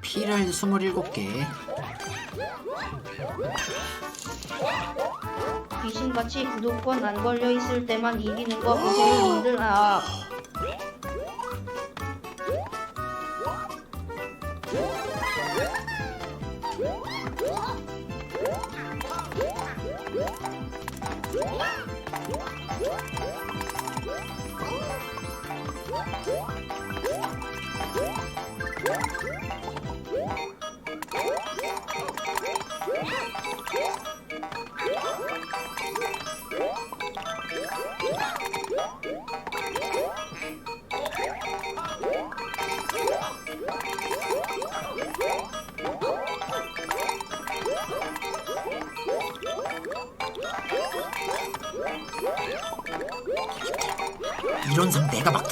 피를 27개. 귀신같이 구독권 안 걸려 있을 때만 이기는 거 보세요 님들 아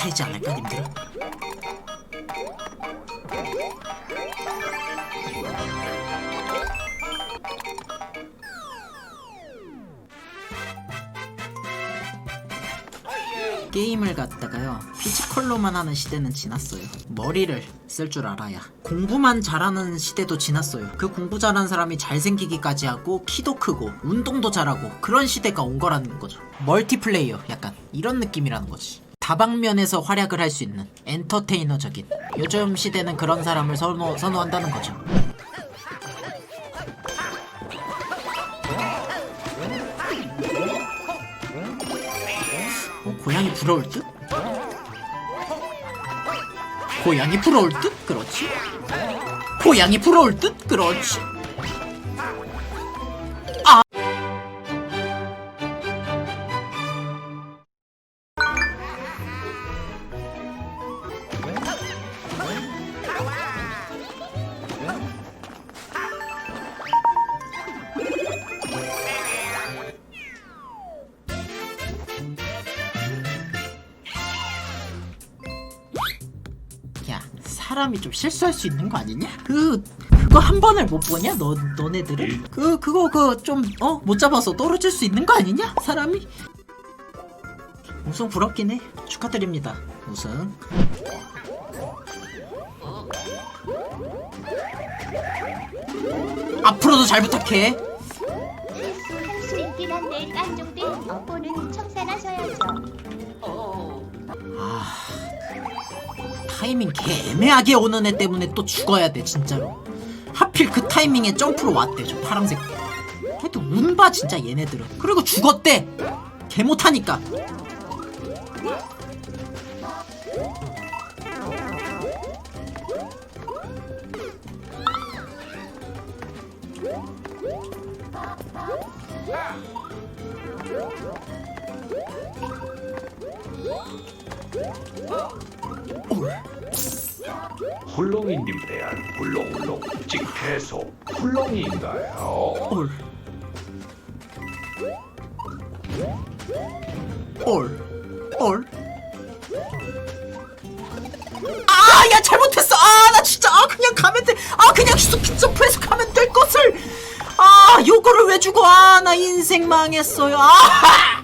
타이지 않을까 님들아? 게임을 갖다가요 피지컬로만 하는 시대는 지났어요. 머리를 쓸 줄 알아야. 공부만 잘하는 시대도 지났어요. 그 공부 잘하는 사람이 잘생기기까지 하고 키도 크고 운동도 잘하고 그런 시대가 온 거라는 거죠. 멀티플레이어 약간 이런 느낌이라는 거지 다방면에서 활약을 할 수 있는 엔터테이너적인 요즘 시대는 그런 사람을 선호, 선호한다는 거죠 어, 고양이 부러울 듯? 고양이 부러울 듯? 그렇지. 고양이 부러울 듯? 그렇지. 사람이 좀 실수할 수 있는 거 아니냐? 그 그거 한 번을 못 보냐? 너 너네들은? 그 그거 그 좀 어 못 잡아서 떨어질 수 있는 거 아니냐? 사람이? 우승 부럽긴 해. 축하드립니다. 우승. 앞으로도 잘 부탁해. 타이밍 개 애매하게 오는 애 때문에 또 죽어야 돼 진짜로. 하필 그 타이밍에 점프로 왔대 저 파랑색 하여튼 운봐 진짜 얘네들은. 그리고 죽었대! 개 못하니까 훌렁이님 대한 훌렁훌렁 직해소 훌렁이인가요? 올. 올. 올. 아, 야, 잘못했어. 아, 나 진짜, 아, 그냥 가면 돼. 아, 그냥 스피드 점프해서 가면 될 것을. 아, 요거를 왜 주고, 아, 나 인생 망했어요. 아!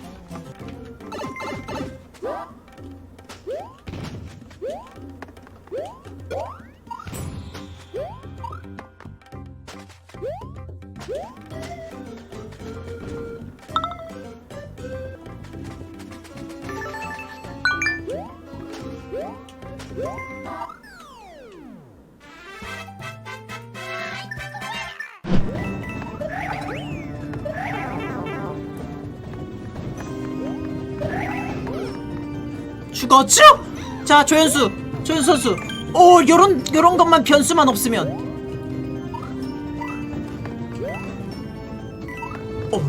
죽었죠? 자, 조현수, 조현수 선수. 오, 요런 요런 것만 변수만 없으면. 오.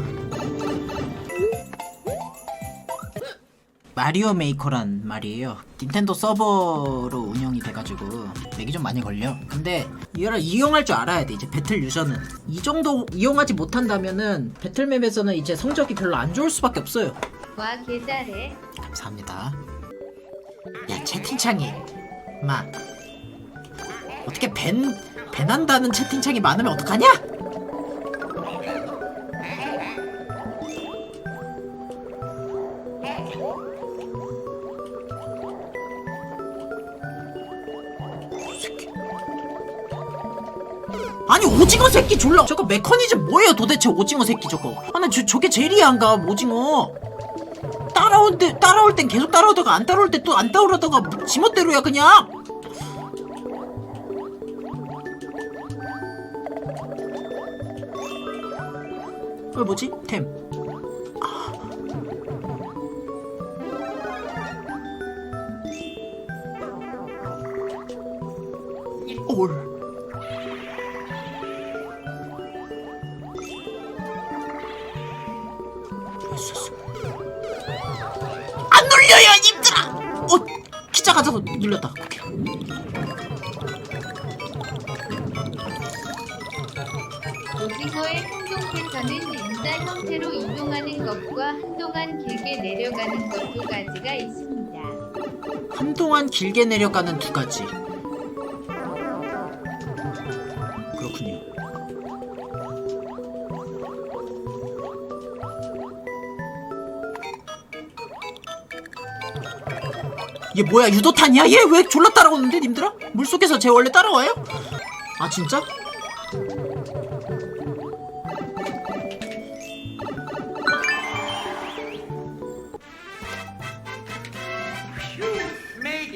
마리오 메이커란 말이에요. 닌텐도 서버로 운영이 돼가지고 맥이 좀 많이 걸려. 근데 이거를 이용할 줄 알아야 돼. 이제 배틀 유저는 이 정도 이용하지 못한다면은 배틀맵에서는 이제 성적이 별로 안 좋을 수밖에 없어요. 와 개잘해 감사합니다. 야 채팅창이 마 어떻게 밴 밴한다는 채팅창이 많으면 어떡하냐? 아니 오징어 새끼 졸라. 저거 메커니즘 뭐예요 도대체 오징어 새끼 저거? 아나 저, 저게 제일 이해안가 오징어 따라올 때 따라올 땐 계속 따라오다가 안 따라올 때 또 안 따라오다가 지멋대로야 그냥. 어 뭐지? 템. 아. 올 눌려요 님들아 어 기자 가자고 눌렸다 오케이. 오징어의 행동 패턴은 인자 형태로 이동하는 것과 한동안 길게 내려가는 것 두 가지가 있습니다. 한동안 길게 내려가는 두 가지 그렇군요 얘 뭐야 유도탄이야? 얘 왜 졸라 따라오는데 님들아? 물속에서 쟤 원래 따라와요? 아 진짜?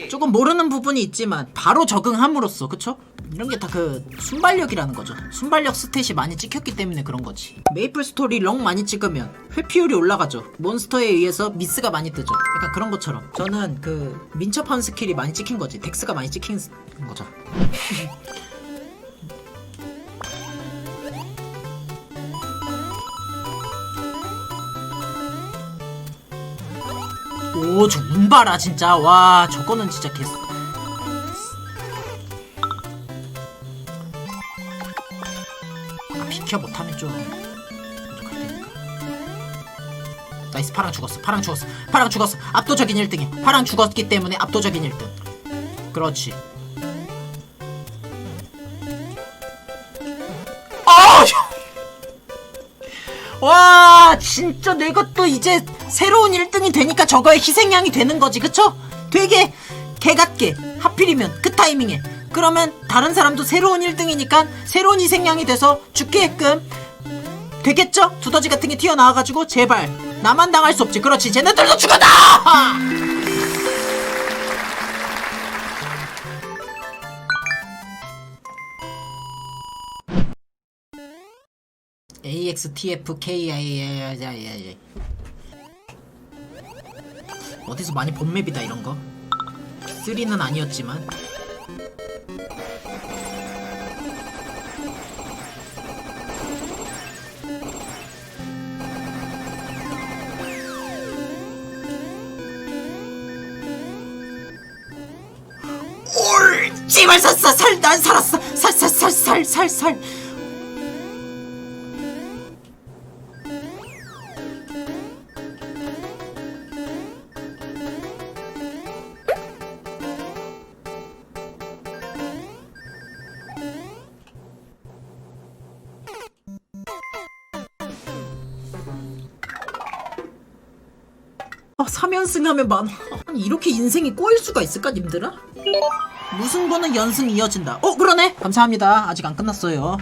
조금 모르는 부분이 있지만 바로 적응함으로써 그쵸? 이런 게 다 그 순발력이라는 거죠. 순발력 스탯이 많이 찍혔기 때문에 그런 거지. 메이플 스토리 렁 많이 찍으면 회피율이 올라가죠. 몬스터에 의해서 미스가 많이 뜨죠. 그러니까 그런 것처럼 저는 그 민첩한 스킬이 많이 찍힌 거지. 덱스가 많이 찍힌 스- 거죠. 오, 저 운바라 진짜. 와, 저거는 진짜 개. 아, 비켜 못하면 좀 부족할 테니까. 나이스, 파랑 죽었어. 파랑 죽었어. 파랑 죽었어. 압도적인 1등이야. 파랑 죽었기 때문에 압도적인 1등. 그렇지. 아! 와 진짜 내가 또 이제 새로운 1등이 되니까 저거에 희생양이 되는 거지 그쵸? 되게 개같게 하필이면 그 타이밍에 그러면 다른 사람도 새로운 1등이니까 새로운 희생양이 돼서 죽게끔 되겠죠? 두더지 같은 게 튀어나와가지고 제발. 나만 당할 수 없지. 그렇지. 쟤네들도 죽어다! AXTFKIA 어디서 많이 본 맵이다 이런 거? 3는 아니었지만 올 제발 살살살 난 살았어. 살살살살살살. 아, 3연승 하면 만 이렇게 인생이 꼬일 수가 있을까 님들아? 무승부는 연승 이어진다. 어 그러네. 감사합니다. 아직 안 끝났어요.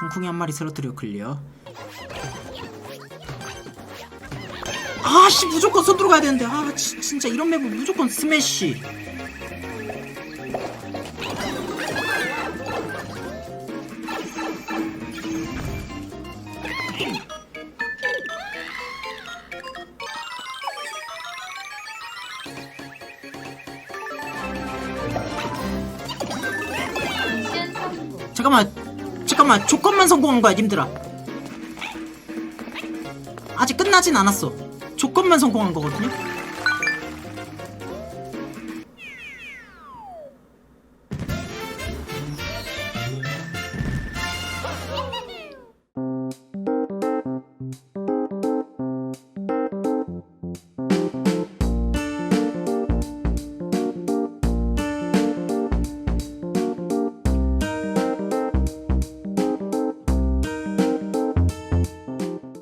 쿵쿵이 한 마리 쓰러뜨려 클리어 아씨 무조건 손들어 가야 되는데. 아 지- 진짜 이런 맵은 무조건 스매시. 잠깐만 잠깐만. 조건만 성공한 거야 님들아. 아직 끝나진 않았어 조건만 성공한 거거든요